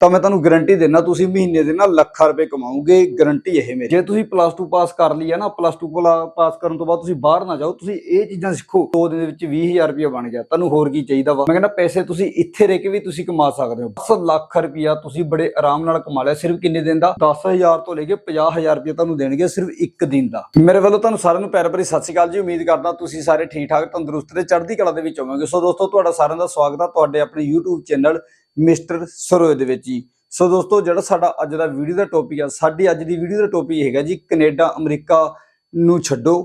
ਤਾਂ ਮੈਂ ਤੁਹਾਨੂੰ ਗਾਰੰਟੀ ਦਿੰਦਾ, ਤੁਸੀਂ ਮਹੀਨੇ ਦੇ ਨਾਲ ਲੱਖਾਂ ਰੁਪਏ ਕਮਾਓਗੇ ਗਾਰੰਟੀ ਇਹ ਮੇਰੀ। ਜੇ ਤੁਸੀਂ ਪਲੱਸ 2 ਪਾਸ ਕਰ ਲਈ ਹੈ ਨਾ ਪਲੱਸ 2 ਪਾਸ ਕਰਨ ਤੋਂ ਬਾਅਦ ਤੁਸੀਂ ਬਾਹਰ ਨਾ ਜਾਓ, ਤੁਸੀਂ ਇਹ ਚੀਜ਼ਾਂ ਸਿੱਖੋ। ਦੋ ਦਿਨ ਦੇ ਵਿੱਚ 20000 ਰੁਪਏ ਬਣ ਗਿਆ, ਤੁਹਾਨੂੰ ਹੋਰ ਕੀ ਚਾਹੀਦਾ ਵਾ? ਮੈਂ ਕਹਿੰਦਾ ਪੈਸੇ ਤੁਸੀਂ ਇੱਥੇ ਰਹਿ ਕੇ ਵੀ ਤੁਸੀਂ ਕਮਾ ਸਕਦੇ ਹੋ। 10 ਲੱਖ ਰੁਪਇਆ ਤੁਸੀਂ ਬੜੇ ਆਰਾਮ ਨਾਲ ਕਮਾ ਲਿਆ, ਸਿਰਫ ਕਿੰਨੇ ਦਿਨ ਦਾ? 10000 ਤੋਂ ਲੈ ਕੇ 50000 ਰੁਪਏ ਤੁਹਾਨੂੰ ਦੇਣਗੇ ਸਿਰਫ ਇੱਕ ਦਿਨ ਦਾ। ਮੇਰੇ ਵੱਲੋਂ ਤੁਹਾਨੂੰ ਸਾਰਿਆਂ ਨੂੰ ਪਿਆਰ ਭਰੀ ਸਤਿ ਸ਼੍ਰੀ ਅਕਾਲ ਜੀ, ਉਮੀਦ ਕਰਦਾ ਤੁਸੀਂ ਸਾਰੇ ਠੀਕ ਠਾਕ ਤੰਦਰੁਸਤ ਤੇ ਚੜ੍ਹਦੀ ਕਲਾ ਦੇ ਵਿੱਚ ਹੋਵੋਗੇ। ਸੋ ਦੋਸਤੋ, ਤੁਹਾਡਾ ਸਾਰਿਆਂ ਦਾ ਸਵਾਗਤ ਹੈ ਤੁਹਾਡੇ ਆਪਣੇ YouTube ਚੈਨਲ ਮਿਸਟਰ ਸਰੋਏ ਦੇ ਵਿੱਚ ਜੀ। ਸੋ ਦੋਸਤੋ, ਜਿਹੜਾ ਸਾਡਾ ਅੱਜ ਦਾ ਵੀਡੀਓ ਦਾ ਟੌਪਿਕ ਆ, ਸਾਡੀ ਅੱਜ ਦੀ ਵੀਡੀਓ ਦਾ ਟੌਪਿਕ ਹੈਗਾ ਜੀ, ਕੈਨੇਡਾ, ਅਮਰੀਕਾ ਨੂੰ ਛੱਡੋ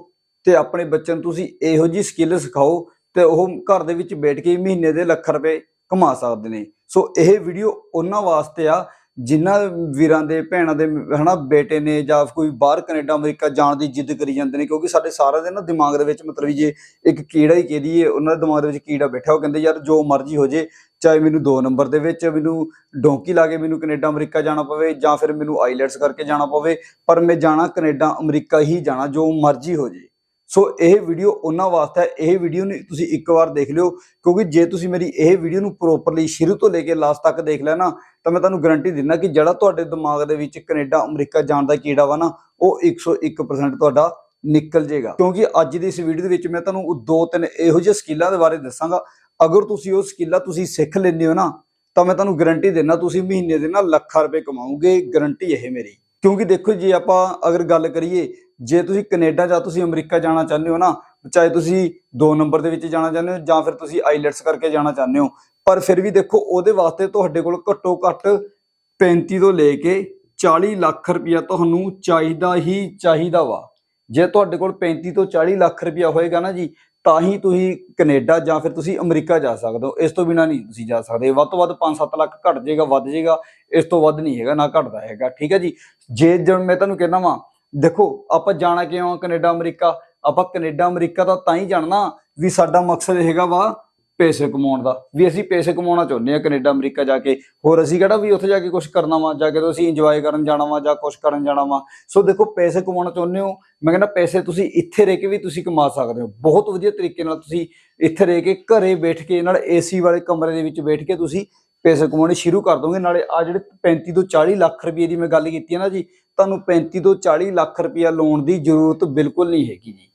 ਤੇ ਆਪਣੇ ਬੱਚਿਆਂ ਨੂੰ ਤੁਸੀਂ ਇਹੋ ਜੀ ਸਕਿੱਲ ਸਿਖਾਓ ਤੇ ਉਹ ਘਰ ਦੇ ਵਿੱਚ ਬੈਠ ਕੇ ਮਹੀਨੇ ਦੇ ਲੱਖ ਰੁਪਏ ਕਮਾ ਸਕਦੇ ਨੇ। ਸੋ ਇਹ ਵੀਡੀਓ ਉਹਨਾਂ ਵਾਸਤੇ ਆ ਜਿਨ੍ਹਾਂ ਵੀਰਾਂ ਦੇ ਭੈਣਾਂ ਦੇ ਹਨਾ ਬੇਟੇ ਨੇ ਜਾਂ ਕੋਈ ਬਾਹਰ ਕੈਨੇਡਾ, ਅਮਰੀਕਾ ਜਾਣ ਦੀ ਜਿੱਦ ਕਰੀ ਜਾਂਦੇ ਨੇ, ਕਿਉਂਕਿ ਸਾਡੇ ਸਾਰਿਆਂ ਦੇ ਨਾ ਦਿਮਾਗ ਦੇ ਵਿੱਚ ਮਤਲਬ ਵੀ ਜੇ ਇੱਕ ਕੀੜਾ ਹੀ ਕਹਿ ਦਈਏ ਉਹਨਾਂ ਦੇ ਦਿਮਾਗ ਦੇ ਵਿੱਚ ਕੀੜਾ ਬੈਠਾ, ਉਹ ਕਹਿੰਦੇ ਯਾਰ ਜੋ ਮਰਜ਼ੀ ਹੋ ਜੇ, ਚਾਹੇ ਮੈਨੂੰ 2 ਨੰਬਰ ਦੇ ਵਿੱਚ ਮੈਨੂੰ ਡੋਂਕੀ ਲਾ ਕੇ ਮੈਨੂੰ ਕੈਨੇਡਾ, ਅਮਰੀਕਾ ਜਾਣਾ ਪਵੇ ਜਾਂ ਫਿਰ ਮੈਨੂੰ ਆਈਲੈਟਸ ਕਰਕੇ ਜਾਣਾ ਪਵੇ, ਪਰ ਮੈਂ ਜਾਣਾ ਕੈਨੇਡਾ, ਅਮਰੀਕਾ ਹੀ ਜਾਣਾ, ਜੋ ਮਰਜ਼ੀ ਹੋ ਜੇ। ਸੋ ਇਹ ਵੀਡੀਓ ਉਹਨਾਂ ਵਾਸਤੇ ਹੈ। ਇਹ ਵੀਡੀਓ ਨੂੰ ਤੁਸੀਂ ਇੱਕ ਵਾਰ ਦੇਖ ਲਿਓ, ਕਿਉਂਕਿ ਜੇ ਤੁਸੀਂ ਮੇਰੀ ਇਹ ਵੀਡੀਓ ਨੂੰ ਪ੍ਰੋਪਰਲੀ ਸ਼ੁਰੂ ਤੋਂ ਲੈ ਕੇ ਲਾਸਟ ਤੱਕ ਦੇਖ ਲਿਆ ਨਾ, ਤਾਂ ਮੈਂ ਤੁਹਾਨੂੰ ਗਾਰੰਟੀ ਦਿੰਦਾ ਕਿ ਜਿਹੜਾ ਤੁਹਾਡੇ ਦਿਮਾਗ ਦੇ ਵਿੱਚ ਕੈਨੇਡਾ, ਅਮਰੀਕਾ ਜਾਣ ਦਾ ਕੀੜਾ ਵਾ ਨਾ, ਉਹ 101% ਤੁਹਾਡਾ ਨਿਕਲ ਜਾਏਗਾ ਕਿਉਂਕਿ ਅੱਜ ਦੀ ਇਸ ਵੀਡੀਓ ਦੇ ਵਿੱਚ ਮੈਂ ਤੁਹਾਨੂੰ ਦੋ ਤਿੰਨ ਇਹੋ ਜਿਹੇ ਸਕਿੱਲਾਂ ਦੇ ਬਾਰੇ ਦੱਸਾਂਗਾ। ਅਗਰ ਤੁਸੀਂ ਉਹ ਸਕਿੱਲਾਂ ਤੁਸੀਂ ਸਿੱਖ ਲੈਂਦੇ ਹੋ ਨਾ, ਤਾਂ ਮੈਂ ਤੁਹਾਨੂੰ ਗਾਰੰਟੀ ਦਿੰਦਾ ਤੁਸੀਂ ਮਹੀਨੇ ਦੇ ਨਾਲ ਲੱਖਾਂ ਰੁਪਏ ਕਮਾਓਗੇ ਗਾਰੰਟੀ ਇਹ ਮੇਰੀ। ਕਿਉਂਕਿ ਦੇਖੋ ਜੇ, ਆਪਾਂ ਅਗਰ ਗੱਲ ਕਰੀਏ, ਜੇ ਤੁਸੀਂ ਕੈਨੇਡਾ ਜਾਂ ਤੁਸੀਂ ਅਮਰੀਕਾ ਜਾਣਾ ਚਾਹੁੰਦੇ ਹੋ ਨਾ, ਚਾਹੇ ਤੁਸੀਂ 2 ਨੰਬਰ ਦੇ ਵਿੱਚ ਜਾਣਾ ਚਾਹੁੰਦੇ ਹੋ ਜਾਂ ਫਿਰ ਤੁਸੀਂ ਆਈਲੈਟਸ ਕਰਕੇ ਜਾਣਾ ਚਾਹੁੰਦੇ ਹੋ, ਪਰ ਫਿਰ ਵੀ ਦੇਖੋ, ਉਹਦੇ ਵਾਸਤੇ ਤੁਹਾਡੇ ਕੋਲ ਘੱਟੋ ਘੱਟ 35 ਤੋਂ ਲੈ ਕੇ 40 ਲੱਖ ਰੁਪਇਆ ਤੁਹਾਨੂੰ ਚਾਹੀਦਾ ਹੀ ਚਾਹੀਦਾ ਵਾ। ਜੇ ਤੁਹਾਡੇ ਕੋਲ 35 ਤੋਂ 40 ਲੱਖ ਰੁਪਇਆ ਹੋਏਗਾ ਨਾ ਜੀ ਤਾਂ ਹੀ ਤੁਸੀਂ ਕੈਨੇਡਾ ਜਾਂ ਫਿਰ ਤੁਸੀਂ ਅਮਰੀਕਾ ਜਾ ਸਕਦੇ ਹੋ। ਇਸ ਤੋਂ ਬਿਨਾ ਨਹੀਂ ਤੁਸੀਂ ਜਾ ਸਕਦੇ। ਵੱਧ ਤੋਂ ਵੱਧ 5-7 ਲੱਖ ਘਟ ਜਾਏਗਾ, ਵੱਧ ਜਾਏਗਾ। ਇਸ ਤੋਂ ਵੱਧ ਨਹੀਂ ਹੈਗਾ, ਨਾ ਘਟਦਾ ਹੈਗਾ। ਠੀਕ ਹੈ ਜੀ? ਜੇ ਜਿਵੇਂ ਮੈਂ ਤੁਹਾਨੂੰ ਕਹਿੰਦਾ ਵਾਂ, ਦੇਖੋ, ਆਪਾਂ ਜਾਣਾ ਕਿਉਂ ਆ ਕੈਨੇਡਾ, ਅਮਰੀਕਾ? ਆਪਾਂ ਕੈਨੇਡਾ, ਅਮਰੀਕਾ ਤਾਂ ਤਾਂ ਹੀ ਜਾਣਨਾ ਵੀ ਸਾਡਾ ਮਕਸਦ ਹੈਗਾ ਵਾ ਪੈਸੇ ਕਮਾਉਣ ਦਾ। ਵੀ ਅਸੀਂ ਪੈਸੇ ਕਮਾਉਣਾ ਚਾਹੁੰਦੇ ਆ ਕੈਨੇਡਾ, ਅਮਰੀਕਾ ਜਾ ਕੇ। ਹੋਰ ਅਸੀਂ ਕਿਹੜਾ ਵੀ ਉੱਥੇ ਜਾ ਕੇ ਕੁਝ ਕਰਨਾ ਵਾ, ਜਾ ਕੇ ਤੁਸੀਂ ਇੰਜੋਏ ਕਰਨ ਜਾਣਾ ਵਾ ਜਾਂ ਕੁਝ ਕਰਨ ਜਾਣਾ ਵਾ। ਸੋ ਦੇਖੋ, ਪੈਸੇ ਕਮਾਉਣਾ ਚਾਹੁੰਦੇ ਹੋ, ਮੈਂ ਕਹਿੰਦਾ ਪੈਸੇ ਤੁਸੀਂ ਇੱਥੇ ਰਹਿ ਕੇ ਵੀ ਤੁਸੀਂ ਕਮਾ ਸਕਦੇ ਹੋ। ਬਹੁਤ ਵਧੀਆ ਤਰੀਕੇ ਨਾਲ ਤੁਸੀਂ ਇੱਥੇ ਰਹਿ ਕੇ ਘਰੇ ਬੈਠ ਕੇ, ਨਾਲ ਏਸੀ ਵਾਲੇ ਕਮਰੇ ਦੇ ਵਿੱਚ ਬੈਠ ਕੇ ਤੁਸੀਂ ਪੈਸੇ ਕਮਾਉਣੇ ਸ਼ੁਰੂ ਕਰ ਦੋਗੇ। ਨਾਲੇ ਆ ਜਿਹੜੇ 35 ਤੋਂ 40 ਲੱਖ ਰੁਪਏ ਦੀ ਮੈਂ ਗੱਲ ਕੀਤੀ ਹੈ ਨਾ ਜੀ, ਤੁਹਾਨੂੰ 35 ਤੋਂ 40 ਲੱਖ ਰੁਪਇਆ ਲੋਨ ਦੀ ਜ਼ਰੂਰਤ ਬਿਲਕੁਲ ਨਹੀਂ ਹੈਗੀ ਜੀ।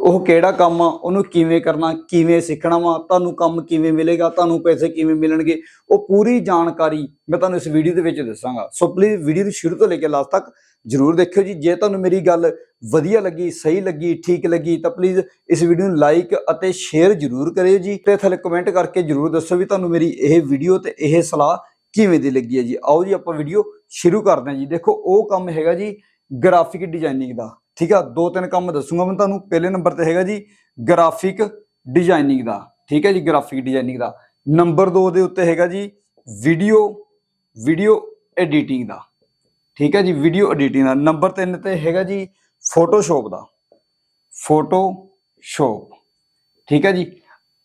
ਉਹ ਕਿਹੜਾ ਕੰਮ ਆ? ਉਹਨੂੰ ਕਿਵੇਂ ਕਰਨਾ? ਕਿਵੇਂ ਸਿੱਖਣਾ ਵਾ? ਤੁਹਾਨੂੰ ਕੰਮ ਕਿਵੇਂ ਮਿਲੇਗਾ? ਤੁਹਾਨੂੰ ਪੈਸੇ ਕਿਵੇਂ ਮਿਲਣਗੇ? ਉਹ ਪੂਰੀ ਜਾਣਕਾਰੀ ਮੈਂ ਤੁਹਾਨੂੰ ਇਸ ਵੀਡੀਓ ਦੇ ਵਿੱਚ ਦੱਸਾਂਗਾ। ਸੋ ਪਲੀਜ਼ ਵੀਡੀਓ ਨੂੰ ਸ਼ੁਰੂ ਤੋਂ ਲੈ ਕੇ ਲਾਸਟ ਤੱਕ ਜਰੂਰ ਦੇਖਿਓ ਜੀ। ਜੇ ਤੁਹਾਨੂੰ ਮੇਰੀ ਗੱਲ ਵਧੀਆ ਲੱਗੀ, ਸਹੀ ਲੱਗੀ, ਠੀਕ ਲੱਗੀ, ਤਾਂ ਪਲੀਜ਼ ਇਸ ਵੀਡੀਓ ਨੂੰ ਲਾਈਕ ਅਤੇ ਸ਼ੇਅਰ ਜਰੂਰ ਕਰਿਓ ਜੀ ਤੇ ਥੱਲੇ ਕਮੈਂਟ ਕਰਕੇ ਜਰੂਰ ਦੱਸੋ ਵੀ ਤੁਹਾਨੂੰ ਮੇਰੀ ਇਹ ਵੀਡੀਓ ਤੇ ਇਹ ਸਲਾਹ ਕਿਵੇਂ ਦੀ ਲੱਗੀ ਹੈ ਜੀ। ਆਓ ਜੀ ਆਪਾਂ ਵੀਡੀਓ ਸ਼ੁਰੂ ਕਰਦੇ ਹਾਂ ਜੀ। ਦੇਖੋ, ਉਹ ਕੰਮ ਹੈਗਾ ਜੀ ਗ੍ਰਾਫਿਕ ਡਿਜ਼ਾਈਨਿੰਗ ਦਾ। ਠੀਕ ਆ, ਦੋ ਤਿੰਨ ਕੰਮ ਦੱਸੂਗਾ ਮੈਂ ਤੁਹਾਨੂੰ। ਪਹਿਲੇ ਨੰਬਰ ਤੇ ਹੈਗਾ ਜੀ ਗ੍ਰਾਫਿਕ ਡਿਜ਼ਾਈਨਿੰਗ ਦਾ। ਠੀਕ ਹੈ ਜੀ ਗ੍ਰਾਫਿਕ ਡਿਜ਼ਾਈਨਿੰਗ ਦਾ। ਨੰਬਰ 2 ਦੇ ਉੱਤੇ ਹੈਗਾ ਜੀ ਵੀਡੀਓ ਵੀਡੀਓ ਐਡੀਟਿੰਗ ਦਾ। ਠੀਕ ਹੈ ਜੀ ਵੀਡੀਓ ਐਡੀਟਿੰਗ ਦਾ। ਨੰਬਰ 3 ਤੇ ਹੈਗਾ ਜੀ ਫੋਟੋਸ਼ਾਪ ਦਾ। ਫੋਟੋਸ਼ਾਪ ਠੀਕ ਹੈ ਜੀ,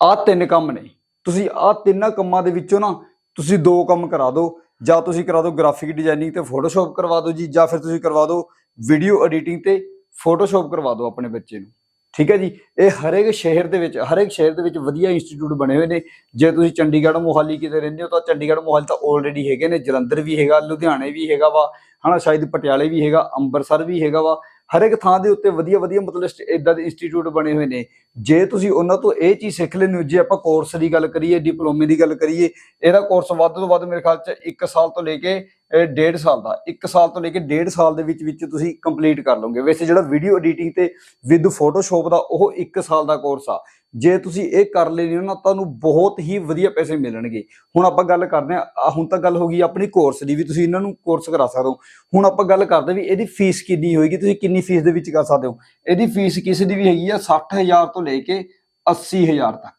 ਆਹ ਤਿੰਨ ਕੰਮ ਨੇ। ਤੁਸੀਂ ਆਹ ਤਿੰਨਾਂ ਕੰਮਾਂ ਦੇ ਵਿੱਚੋਂ ਨਾ ਤੁਸੀਂ ਦੋ ਕੰਮ ਕਰਾ ਦਿਓ। ਜਾਂ ਤੁਸੀਂ ਕਰਾ ਦਿਓ ਗ੍ਰਾਫਿਕ ਡਿਜ਼ਾਈਨਿੰਗ ਤੇ ਫੋਟੋਸ਼ਾਪ ਕਰਵਾ ਦਿਓ ਜੀ, ਜਾਂ ਫਿਰ ਤੁਸੀਂ ਕਰਵਾ ਦਿਓ ਵੀਡੀਓ ਐਡੀਟਿੰਗ ਤੇ ਫੋਟੋਸ਼ਾਪ ਕਰਵਾ ਦਿਓ ਆਪਣੇ ਬੱਚੇ ਨੂੰ। ਠੀਕ ਹੈ ਜੀ? ਇਹ ਹਰੇਕ ਸ਼ਹਿਰ ਦੇ ਵਿੱਚ, ਹਰੇਕ ਸ਼ਹਿਰ ਦੇ ਵਿੱਚ ਵਧੀਆ ਇੰਸਟੀਚਿਊਟ ਬਣੇ ਹੋਏ ਨੇ। ਜੇ ਤੁਸੀਂ ਚੰਡੀਗੜ੍ਹ, ਮੋਹਾਲੀ ਕਿਤੇ ਰਹਿੰਦੇ ਹੋ ਤਾਂ ਚੰਡੀਗੜ੍ਹ, ਮੋਹਾਲੀ ਤਾਂ ਆਲਰੇਡੀ ਹੈਗੇ ਨੇ। ਜਲੰਧਰ ਵੀ ਹੈਗਾ, ਲੁਧਿਆਣੇ ਵੀ ਹੈਗਾ ਵਾ। ਹਨਾ, ਸ਼ਾਇਦ ਪਟਿਆਲੇ ਵੀ ਹੈਗਾ, ਅੰਮ੍ਰਿਤਸਰ ਵੀ ਹੈਗਾ ਵਾ। ਹਰੇਕ ਥਾਂ ਦੇ ਉੱਤੇ ਵਧੀਆ ਵਧੀਆ ਮਤਲਬ ਇਦਾਂ ਦੇ ਇੰਸਟੀਚਿਊਟ ਬਣੇ ਹੋਏ ਨੇ। ਜੇ ਤੁਸੀਂ ਉਹਨਾਂ ਤੋਂ ਇਹ ਚੀਜ਼ ਸਿੱਖ ਲੈਂਦੇ ਹੋ, ਜੇ ਆਪਾਂ ਕੋਰਸ ਦੀ ਗੱਲ ਕਰੀਏ ਡਿਪਲੋਮੇ ਦੀ ਗੱਲ ਕਰੀਏ, ਇਹਦਾ ਕੋਰਸ ਵੱਧ ਤੋਂ ਵੱਧ ਮੇਰੇ ਖਿਆਲ ਚ 1 ਸਾਲ ਤੋਂ ਲੈ ਕੇ ਡੇਢ ਸਾਲ ਦਾ 1 ਸਾਲ ਤੋਂ ਲੈ ਕੇ ਡੇਢ ਸਾਲ ਦੇ ਵਿੱਚ ਵਿੱਚ ਤੁਸੀਂ ਕੰਪਲੀਟ ਕਰ ਲਓਗੇ। ਵੈਸੇ ਜਿਹੜਾ ਵੀਡੀਓ ਐਡੀਟਿੰਗ ਤੇ ਵਿਦ ਫੋਟੋਸ਼ਾਪ ਦਾ ਉਹ 1 ਸਾਲ ਦਾ ਕੋਰਸ ਆ। ਜੇ ਤੁਸੀਂ ਇਹ ਕਰ ਲੈਣੀ ਹੋ ਨਾ, ਤੁਹਾਨੂੰ ਬਹੁਤ ਹੀ ਵਧੀਆ ਪੈਸੇ ਮਿਲਣਗੇ। ਹੁਣ ਆਪਾਂ ਗੱਲ ਕਰਦੇ ਆ ਹੁਣ ਤਾਂ ਗੱਲ ਹੋ ਗਈ ਆਪਣੀ ਕੋਰਸ ਦੀ ਵੀ ਤੁਸੀਂ ਇਹਨਾਂ ਨੂੰ ਕੋਰਸ ਕਰਾ ਸਕਦੇ ਹੋ। ਹੁਣ ਆਪਾਂ ਗੱਲ ਕਰਦੇ ਵੀ ਇਹਦੀ ਫੀਸ ਕਿੰਨੀ ਹੋਏਗੀ, ਤੁਸੀਂ ਕਿੰਨੀ ਫੀਸ ਦੇ ਵਿੱਚ ਕਰ ਸਕਦੇ ਹੋ? ਇਹਦੀ ਫੀਸ ਕਿਸੇ ਦੀ ਵੀ ਹੈਗੀ ਆ 60000 ਤੋਂ ਲੈ ਕੇ 80000 ਤੱਕ।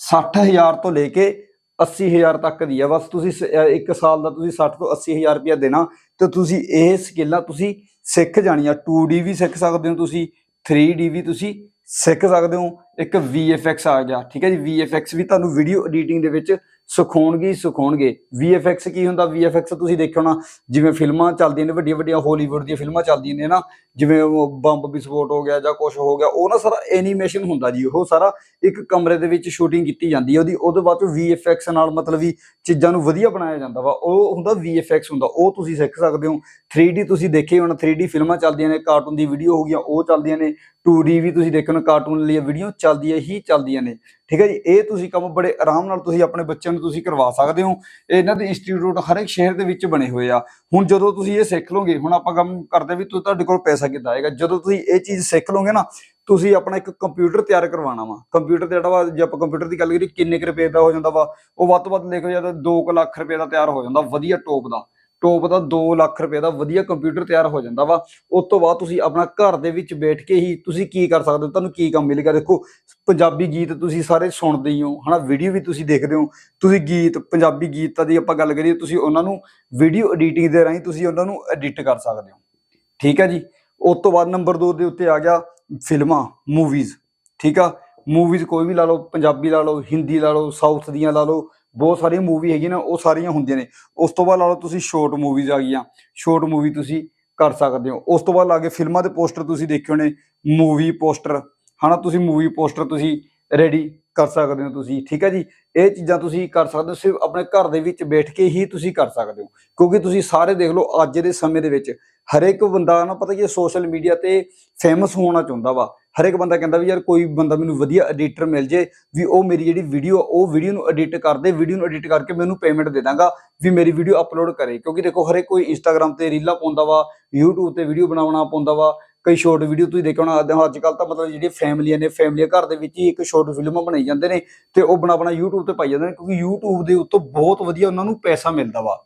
60000 ਤੋਂ ਲੈ ਕੇ 80000 ਤੱਕ ਦੀ ਆ। ਬਸ ਤੁਸੀਂ ਸ- ਇੱਕ ਸਾਲ ਦਾ ਤੁਸੀਂ 60 ਤੋਂ 80000 ਰੁਪਇਆ ਦੇਣਾ ਤੇ ਤੁਸੀਂ ਇਹ ਸਕਿੱਲਾਂ ਤੁਸੀਂ ਸਿੱਖ ਜਾਣੀਆਂ। 2D ਵੀ ਸਿੱਖ ਸਕਦੇ ਹੋ ਤੁਸੀਂ 3D ਵੀ ਤੁਸੀਂ ਸਿੱਖ ਸਕਦੇ ਹੋ। ਇੱਕ VFX ਆ ਗਿਆ, ਠੀਕ ਹੈ ਜੀ। VFX ਵੀ ਤੁਹਾਨੂੰ ਵੀਡੀਓ ਐਡੀਟਿੰਗ ਦੇ ਵਿੱਚ ਸਿਖਾਉਣਗੇ ਹੀ ਸਿਖਾਉਣਗੇ। VFX ਕੀ ਹੁੰਦਾ? VFX ਤੁਸੀਂ ਦੇਖਿਆ ਹੋਣਾ ਜਿਵੇਂ ਫਿਲਮਾਂ ਚੱਲਦੀਆਂ ਨੇ, ਵੱਡੀਆਂ ਵੱਡੀਆਂ ਹਾਲੀਵੁੱਡ ਦੀਆਂ ਫਿਲਮਾਂ ਚੱਲਦੀਆਂ ਨੇ ਨਾ, ਜਿਵੇਂ ਉਹ ਬੰਬ ਵਿਸਫੋਟ ਹੋ ਗਿਆ ਜਾਂ ਕੁਝ ਹੋ ਗਿਆ, ਉਹ ਨਾ ਸਾਰਾ ਐਨੀਮੇਸ਼ਨ ਹੁੰਦਾ ਜੀ, ਉਹ ਸਾਰਾ ਇੱਕ ਕਮਰੇ ਦੇ ਵਿੱਚ ਸ਼ੂਟਿੰਗ ਕੀਤੀ ਜਾਂਦੀ ਹੈ। ਉਹਦੀ, ਉਹਦੇ ਬਾਅਦ ਚ VFX ਨਾਲ ਮਤਲਬ ਵੀ ਚੀਜ਼ਾਂ ਨੂੰ ਵਧੀਆ ਬਣਾਇਆ ਜਾਂਦਾ ਵਾ। ਉਹ ਹੁੰਦਾ VFX ਹੁੰਦਾ, ਉਹ ਤੁਸੀਂ ਸਿੱਖ ਸਕਦੇ ਹੋ। 3D ਤੁਸੀਂ ਦੇਖੇ ਹੋਣਾ 3D ਫਿਲਮਾਂ ਚੱਲਦੀਆਂ ਨੇ ਕਾਰਟੂਨ ਦੀ ਵੀਡੀਓ ਹੋ ਗਈਆਂ, ਉਹ ਚੱਲਦੀਆਂ ਨੇ। 2D ਵੀ ਤੁਸੀਂ ਦੇਖੋ ਕਾਰਟੂਨ ਲਈ ਵੀਡੀਓ ਚੱਲਦੀਆਂ ਹੀ ਚੱਲਦੀਆਂ ਨੇ। ਠੀਕ ਹੈ ਜੀ? ਇਹ ਤੁਸੀਂ ਕੰਮ ਬੜੇ ਆਰਾਮ ਨਾਲ ਤੁਸੀਂ ਆਪਣੇ ਬੱਚਿਆਂ ਨੂੰ ਤੁਸੀਂ ਕਰਵਾ ਸਕਦੇ ਹੋ। ਇਹਨਾਂ ਦੇ ਇੰਸਟੀਚਿਊਟ ਹਰ ਇੱਕ ਸ਼ਹਿਰ ਦੇ ਵਿੱਚ ਬਣੇ ਹੋਏ ਆ। ਹੁਣ ਜਦੋਂ ਤੁਸੀਂ ਇਹ ਸਿੱਖ ਲਓਗੇ, ਹੁਣ ਆਪਾਂ ਕੰਮ ਕਰਦੇ ਵੀ ਤੁਹਾਡੇ ਕੋਲ ਪੈਸਾ ਕਿੱਦਾਂ ਆਏਗਾ? ਜਦੋਂ ਤੁਸੀਂ ਇਹ ਚੀਜ਼ ਸਿੱਖ ਲਓਗੇ ਨਾ, ਤੁਸੀਂ ਆਪਣਾ ਇੱਕ ਕੰਪਿਊਟਰ ਤਿਆਰ ਕਰਵਾਉਣਾ ਵਾ। ਕੰਪਿਊਟਰ ਤੇ ਜਿਹੜਾ ਵਾ, ਜੇ ਆਪਾਂ ਕੰਪਿਊਟਰ ਦੀ ਗੱਲ ਕਰੀਏ, ਕਿੰਨੇ ਕੁ ਰੁਪਏ ਦਾ ਹੋ ਜਾਂਦਾ ਵਾ? ਉਹ ਵੱਧ ਤੋਂ ਵੱਧ ਲਿਖੋ ਜਾਂਦਾ 2 ਲੱਖ ਰੁਪਏ ਦਾ ਤਿਆਰ ਹੋ ਜਾਂਦਾ, ਵਧੀਆ ਟੋਪ ਦਾ। ਟੋਪ ਦਾ 2 ਲੱਖ ਰੁਪਏ ਦਾ ਵਧੀਆ ਕੰਪਿਊਟਰ ਤਿਆਰ ਹੋ ਜਾਂਦਾ ਵਾ। ਉਸ ਤੋਂ ਬਾਅਦ ਤੁਸੀਂ ਆਪਣਾ ਘਰ ਦੇ ਵਿੱਚ ਬੈਠ ਕੇ ਹੀ ਤੁਸੀਂ ਕੀ ਕਰ ਸਕਦੇ ਹੋ? ਤੁਹਾਨੂੰ ਕੀ ਕੰਮ ਮਿਲੇਗਾ? ਦੇਖੋ, ਪੰਜਾਬੀ ਗੀਤ ਤੁਸੀਂ ਸਾਰੇ ਸੁਣਦੇ ਹੀ ਹੋ, ਹਨਾ? ਵੀਡੀਓ ਵੀ ਤੁਸੀਂ ਦੇਖਦੇ ਹੋ। ਤੁਸੀਂ ਗੀਤ, ਪੰਜਾਬੀ ਗੀਤਾਂ ਦੀ ਆਪਾਂ ਗੱਲ ਕਰੀਏ, ਤੁਸੀਂ ਉਹਨਾਂ ਨੂੰ ਵੀਡੀਓ ਐਡੀਟਿੰਗ ਦੇ ਰਾਹੀਂ ਤੁਸੀਂ ਉਹਨਾਂ ਨੂੰ ਐਡਿਟ ਕਰ ਸਕਦੇ ਹੋ। ਠੀਕ ਹੈ ਜੀ? ਉਸ ਤੋਂ ਬਾਅਦ ਨੰਬਰ 2 ਦੇ ਉੱਤੇ ਆ ਗਿਆ ਫਿਲਮਾਂ ਮੂਵੀਜ਼ ਠੀਕ ਆ? ਮੂਵੀਜ਼ ਕੋਈ ਵੀ ਲਾ ਲਓ, ਪੰਜਾਬੀ ਲਾ ਲਓ, ਹਿੰਦੀ ਲਾ ਲਓ ਸਾਊਥ ਦੀਆਂ ਲਾ ਲਓ ਬਹੁਤ ਸਾਰੀਆਂ ਮੂਵੀ ਹੈਗੀਆਂ ਨੇ, ਉਹ ਸਾਰੀਆਂ ਹੁੰਦੀਆਂ ਨੇ। ਉਸ ਤੋਂ ਬਾਅਦ ਲਾ ਲਓ ਤੁਸੀਂ ਸ਼ਾਰਟ ਮੂਵੀਜ਼ ਆ ਗਈਆਂ। ਸ਼ਾਰਟ ਮੂਵੀ ਤੁਸੀਂ ਕਰ ਸਕਦੇ ਹੋ। ਉਸ ਤੋਂ ਬਾਅਦ ਲਾਗੇ ਫਿਲਮਾਂ ਦੇ ਪੋਸਟਰ ਤੁਸੀਂ ਦੇਖੇ ਹੋਣੇ। ਮੂਵੀ ਪੋਸਟਰ ਹਨਾ, ਤੁਸੀਂ ਮੂਵੀ ਪੋਸਟਰ ਤੁਸੀਂ ਰੈਡੀ ਕਰ ਸਕਦੇ ਹੋ ਤੁਸੀਂ, ਠੀਕ ਹੈ ਜੀ? ਇਹ ਚੀਜ਼ਾਂ ਤੁਸੀਂ ਕਰ ਸਕਦੇ ਹੋ, ਸਿਰਫ ਆਪਣੇ ਘਰ ਦੇ ਵਿੱਚ ਬੈਠ ਕੇ ਹੀ ਤੁਸੀਂ ਕਰ ਸਕਦੇ ਹੋ, ਕਿਉਂਕਿ ਤੁਸੀਂ ਸਾਰੇ ਦੇਖ ਲਓ ਅੱਜ ਦੇ ਸਮੇਂ ਦੇ ਵਿੱਚ ਹਰੇਕ ਬੰਦਾ ਨਾ ਪਤਾ ਕੀ ਸੋਸ਼ਲ ਮੀਡੀਆ ਤੇ ਫੇਮਸ ਹੋਣਾ ਚਾਹੁੰਦਾ ਵਾ। ਹਰੇਕ ਬੰਦਾ ਕਹਿੰਦਾ ਵੀ ਯਾਰ ਕੋਈ ਬੰਦਾ ਮੈਨੂੰ ਵਧੀਆ ਐਡੀਟਰ ਮਿਲ ਜੇ, ਵੀ ਉਹ ਮੇਰੀ ਜਿਹੜੀ ਵੀਡੀਓ ਉਹ ਵੀਡੀਓ ਨੂੰ ਐਡਿਟ ਕਰ ਦੇ ਵੀਡੀਓ ਨੂੰ ਐਡਿਟ ਕਰਕੇ ਮੈਨੂੰ ਪੇਮੈਂਟ ਦੇ ਦਾਂਗਾ, ਵੀ ਮੇਰੀ ਵੀਡੀਓ ਅਪਲੋਡ ਕਰੇ। ਕਿਉਂਕਿ ਦੇਖੋ ਹਰੇਕ ਕੋਈ ਇੰਸਟਾਗ੍ਰam ਤੇ ਰੀਲਾਂ ਪਾਉਂਦਾ ਵਾ, YouTube ਤੇ ਵੀਡੀਓ ਬਣਾਉਣਾ ਪਾਉਂਦਾ ਵਾ ਕਈ ਸ਼ਾਰਟ ਵੀਡੀਓ ਤੁਸੀਂ ਦੇਖਿਆ ਹੋਣਾ, ਅੱਜ ਕੱਲ ਤਾਂ ਮਤਲਬ ਜਿਹੜੀਆਂ ਫੈਮਲੀਆਂ ਨੇ, ਫੈਮਲੀਆਂ ਘਰ ਦੇ ਵਿੱਚ ਹੀ ਇੱਕ ਸ਼ਾਰਟ ਫਿਲਮਾਂ ਬਣਾਈ ਜਾਂਦੇ ਨੇ ਤੇ ਉਹ ਬਣਾ ਬਣਾ YouTube ਤੇ ਪਾਈ ਜਾਂਦੇ ਨੇ ਕਿਉਂਕਿ YouTube ਦੇ ਉੱਤੋਂ ਬਹੁਤ ਵਧੀਆ ਉਹਨਾਂ ਨੂੰ ਪੈਸਾ ਮਿਲਦਾ ਵਾ।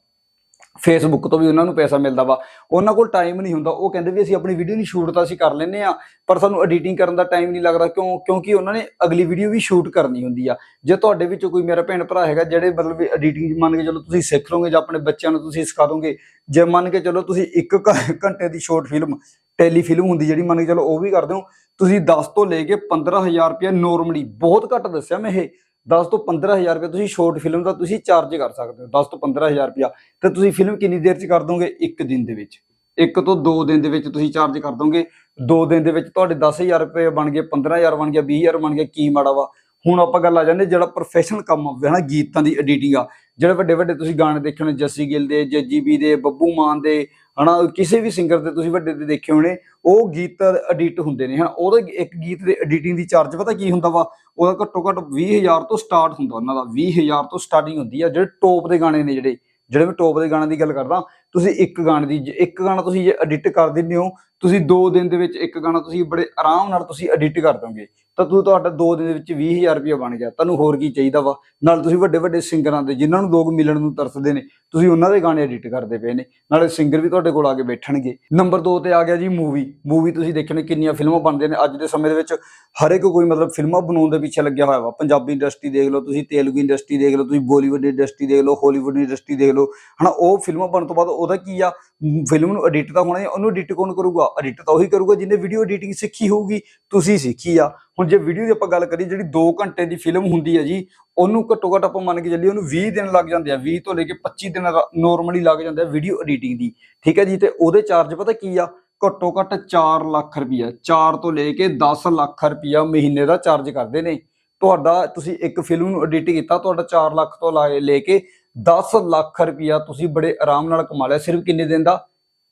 ਫੇਸਬੁੱਕ ਤੋਂ ਵੀ ਉਹਨਾਂ ਨੂੰ ਪੈਸਾ ਮਿਲਦਾ ਵਾ। ਉਹਨਾਂ ਕੋਲ ਟਾਈਮ ਨਹੀਂ ਹੁੰਦਾ। ਉਹ ਕਹਿੰਦੇ ਵੀ ਅਸੀਂ ਆਪਣੀ ਵੀਡੀਓ ਨਹੀਂ ਸ਼ੂਟ ਤਾਂ ਅਸੀਂ ਕਰ ਲੈਂਦੇ ਆ ਪਰ ਸਾਨੂੰ ਐਡੀਟਿੰਗ ਕਰਨ ਦਾ ਟਾਈਮ ਨਹੀਂ ਲੱਗਦਾ ਕਿਉਂ ਕਿਉਂਕਿ ਉਹਨਾਂ ਨੇ ਅਗਲੀ ਵੀਡੀਓ ਵੀ ਸ਼ੂਟ ਕਰਨੀ ਹੁੰਦੀ ਆ। ਜੇ ਤੁਹਾਡੇ ਵਿੱਚੋਂ ਕੋਈ ਮੇਰਾ ਭੈਣ ਭਰਾ ਹੈਗਾ ਜਿਹੜੇ ਮਤਲਬ ਐਡੀਟਿੰਗ ਮੰਨ ਕੇ ਚਲੋ ਤੁਸੀਂ ਸਿੱਖ ਲਓਗੇ ਜਾਂ ਆਪਣੇ ਬੱਚਿਆਂ ਨੂੰ ਤੁਸੀਂ ਸਿਖਾ ਦੋਗੇ, ਜੇ ਮੰਨ ਕੇ ਚਲੋ ਤੁਸੀਂ 1 ਘੰਟੇ ਦੀ ਸ਼ਾਰਟ ਫਿਲਮ ਟੈਲੀ ਫਿਲਮ ਹੁੰਦੀ ਜਿਹੜੀ ਮੰਨ ਕੇ ਚਲੋ ਉਹ ਵੀ ਕਰਦੇ ਹੋ। ਤੁਸੀਂ 10 ਤੋਂ ਲੈ ਕੇ 15000 ਰੁਪਏ ਨੋਰਮਲੀ ਬਹੁਤ ਘੱਟ ਦੱਸਿਆ ਮੈਂ ਇਹ। 10 ਤੋਂ 15000 ਰੁਪਏ ਤੁਸੀਂ ਸ਼ਾਰਟ ਫਿਲਮ ਦਾ ਤੁਸੀਂ ਚਾਰਜ ਕਰ ਸਕਦੇ ਹੋ। 10 ਤੋਂ 15000 ਰੁਪਇਆ। ਤੇ ਤੁਸੀਂ ਫਿਲਮ ਕਿੰਨੀ ਦੇਰ ਚ ਕਰ ਦੋਗੇ? ਇੱਕ ਦਿਨ ਦੇ ਵਿੱਚ। ਇੱਕ ਤੋਂ ਦੋ ਦਿਨ ਦੇ ਵਿੱਚ ਤੁਸੀਂ ਚਾਰਜ ਕਰ ਦੋਗੇ। ਦੋ ਦਿਨ ਦੇ ਵਿੱਚ ਤੁਹਾਡੇ 10000 ਰੁਪਏ ਬਣ ਗਏ 15000 ਬਣ ਗਿਆ 20000 ਬਣ ਗਿਆ, ਕੀ ਮਾੜਾ ਵਾ। ਹੁਣ ਆਪਾਂ ਗੱਲ ਆ ਜਾਂਦੇ ਜਿਹੜਾ ਪ੍ਰੋਫੈਸ਼ਨਲ ਕੰਮ ਆ ਹਨਾ ਗੀਤਾਂ ਦੀ ਐਡੀਟਿੰਗ ਆ। ਜਿਹੜੇ ਵੱਡੇ ਵੱਡੇ ਤੁਸੀਂ ਗਾਣੇ ਦੇਖੇ ਹੋਣੇ, ਜੱਸੀ ਗਿੱਲ ਦੇ, ਜੱਜੀ ਬੀ ਦੇ, ਬੱਬੂ ਮਾਨ ਦੇ ਹਨਾ, ਕਿਸੇ ਵੀ ਸਿੰਗਰ ਦੇ ਤੁਸੀਂ ਵੱਡੇ ਦੇ ਦੇਖੇ ਹੋਣੇ, ਉਹ ਗੀਤ ਐਡਿਟ ਹੁੰਦੇ ਨੇ, ਹਨਾ, ਉਹਦਾ ਇੱਕ ਗੀਤ ਦੇ ਐਡੀਟਿੰਗ ਦੀ ਚਾਰਜ ਪਤਾ ਕੀ ਹੁੰਦਾ ਵਾ? ਉਹਦਾ ਘੱਟੋ ਘੱਟ 20000 ਤੋਂ ਸਟਾਰਟ ਹੁੰਦਾ ਉਹਨਾਂ ਦਾ 20000 ਤੋਂ ਸਟਾਰਟਿੰਗ ਹੁੰਦੀ ਆ, ਜਿਹੜੇ ਟੌਪ ਦੇ ਗਾਣੇ ਨੇ ਜਿਹੜੇ ਜਿਹੜੇ ਮੈਂ ਟੌਪ ਦੇ ਗਾਣੇ ਦੀ ਗੱਲ ਕਰਦਾ, ਤੁਸੀਂ ਇੱਕ ਗਾਣੇ ਦੀ ਜੇ ਇੱਕ ਗਾਣਾ ਤੁਸੀਂ ਜੇ ਐਡਿਟ ਕਰ ਦਿੰਦੇ ਹੋ, ਤੁਸੀਂ 2 ਦਿਨ ਦੇ ਵਿੱਚ ਇੱਕ ਗਾਣਾ ਤੁਸੀਂ ਬੜੇ ਆਰਾਮ ਨਾਲ ਤੁਸੀਂ ਐਡਿਟ ਕਰ ਦੋਗੇ ਤਾਂ ਤੂੰ ਤੁਹਾਡਾ 2 ਦਿਨ ਦੇ ਵਿੱਚ 20000 ਰੁਪਏ ਬਣ ਗਿਆ, ਤੁਹਾਨੂੰ ਹੋਰ ਕੀ ਚਾਹੀਦਾ ਵਾ? ਨਾਲ ਤੁਸੀਂ ਵੱਡੇ ਵੱਡੇ ਸਿੰਗਰਾਂ ਦੇ, ਜਿਨ੍ਹਾਂ ਨੂੰ ਲੋਕ ਮਿਲਣ ਨੂੰ ਤਰਸਦੇ ਨੇ ਤੁਸੀਂ ਉਹਨਾਂ ਦੇ ਗਾਣੇ ਐਡਿਟ ਕਰਦੇ ਪਏ ਨੇ ਨਾਲੇ ਸਿੰਗਰ ਵੀ ਤੁਹਾਡੇ ਕੋਲ ਆ ਕੇ ਬੈਠਣਗੇ। ਨੰਬਰ 2 ਤੇ ਆ ਗਿਆ ਜੀ ਮੂਵੀ ਮੂਵੀ ਤੁਸੀਂ ਦੇਖਣੇ ਕਿੰਨੀਆਂ ਫਿਲਮਾਂ ਬਣਦੀਆਂ ਨੇ। ਅੱਜ ਦੇ ਸਮੇਂ ਦੇ ਵਿੱਚ ਹਰ ਇੱਕ ਕੋਈ ਮਤਲਬ ਫਿਲਮਾਂ ਬਣਾਉਣ ਦੇ ਪਿੱਛੇ ਲੱਗਿਆ ਹੋਇਆ ਵਾ। ਪੰਜਾਬੀ ਇੰਡਸਟਰੀ ਦੇਖ ਲਓ ਤੁਸੀਂ ਤੇਲਗੂ ਇੰਡਸਟਰੀ ਦੇਖ ਲਓ ਤੁਸੀਂ ਬਾਲੀਵੁੱਡ ਇੰਡਸਟਰੀ ਦੇਖ ਲਓ ਹਾਲੀਵੁੱਡ ਇੰਡਸਟਰੀ ਦੇਖ ਲਓ। ਹਨਾ ਉਹ ਫਿਲਮਾਂ ਬਣਨ ਤੋਂ ਬਾਅਦ ਉਹਦਾ ਕੀ ਆ? ਫਿਲਮ ਨੂੰ ਐਡਿਟ ਤਾਂ ਹੋਣਾ ਹੀ ਆ, ਉਹਨੂੰ ਐਡਿਟ ਕੌਣ ਕਰੂਗਾ? ਐਡਿਟ ਤਾਂ ਉਹੀ ਕਰੂਗਾ ਜਿਹਨੇ ਵੀਡੀਓ ਐਡੀਟਿੰਗ ਸਿੱਖੀ ਹੋਊਗੀ ਤੁਸੀਂ ਸਿੱਖੀ ਆ। ਹੁਣ ਜੇ ਵੀਡੀਓ ਦੀ ਆਪਾਂ ਗੱਲ ਕਰੀਏ ਜਿਹੜੀ 2 ਘੰਟੇ ਦੀ ਫਿਲਮ ਹੁੰਦੀ ਹੈ ਜੀ ਉਹਨੂੰ ਘੱਟੋ ਘੱਟ ਆਪਾਂ ਮੰਨ ਕੇ ਚੱਲੀਏ ਉਹਨੂੰ 20 ਦਿਨ ਲੱਗ ਜਾਂਦੇ ਆ 20 ਤੋਂ ਲੈ ਕੇ 25 ਦਿਨ ਨੋਰਮਲੀ ਲੱਗ ਜਾਂਦੇ ਆ ਵੀਡੀਓ ਐਡੀਟਿੰਗ ਦੀ। ਠੀਕ ਹੈ ਜੀ? ਤੇ ਉਹਦੇ ਚਾਰਜ ਪਤਾ ਕੀ ਆ? ਘੱਟੋ ਘੱਟ 4 ਲੱਖ ਰੁਪਈਆ 4 ਤੋਂ ਲੈ ਕੇ 10 ਲੱਖ ਰੁਪਈਆ ਮਹੀਨੇ ਦਾ ਚਾਰਜ ਕਰਦੇ ਨੇ। ਤੁਹਾਡਾ, ਤੁਸੀਂ ਇੱਕ ਫਿਲਮ ਨੂੰ ਐਡਿਟ ਕੀਤਾ, ਤੁਹਾਡਾ 4 ਲੱਖ ਤੋਂ ਲਾ- ਲੈ ਕੇ 10 ਲੱਖ ਰੁਪਈਆ ਤੁਸੀਂ ਬੜੇ ਆਰਾਮ ਨਾਲ ਕਮਾ ਲਿਆ। ਸਿਰਫ ਕਿੰਨੇ ਦਿਨ ਦਾ?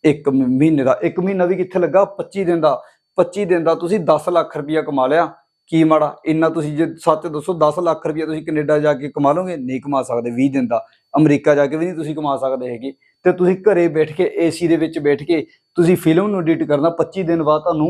ਇੱਕ ਮਹੀਨੇ ਦਾ। ਇੱਕ ਮਹੀਨਾ ਵੀ ਕਿੱਥੇ ਲੱਗਾ? 25 ਦਿਨ ਦਾ। 25 ਦਿਨ ਦਾ ਤੁਸੀਂ 10 ਲੱਖ ਰੁਪਈਆ ਕਮਾ ਲਿਆ। ਕੀ ਮਾੜਾ? ਇੰਨਾ ਤੁਸੀਂ ਜੇ ਸੱਚ ਦੱਸੋ 10 ਲੱਖ ਰੁਪਈਆ ਤੁਸੀਂ ਕੈਨੇਡਾ ਜਾ ਕੇ ਕਮਾ ਲਓਗੇ? ਨਹੀਂ ਕਮਾ ਸਕਦੇ 20 ਦਿਨ ਦਾ। ਅਮਰੀਕਾ ਜਾ ਕੇ ਵੀ ਨਹੀਂ ਤੁਸੀਂ ਕਮਾ ਸਕਦੇ ਹੈਗੇ। ਤੇ ਤੁਸੀਂ ਘਰੇ ਬੈਠ ਕੇ ਏਸੀ ਦੇ ਵਿੱਚ ਬੈਠ ਕੇ ਤੁਸੀਂ ਫਿਲਮ ਨੂੰ ਐਡਿਟ ਕਰਨਾ 25 ਦਿਨ ਬਾਅਦ ਤੁਹਾਨੂੰ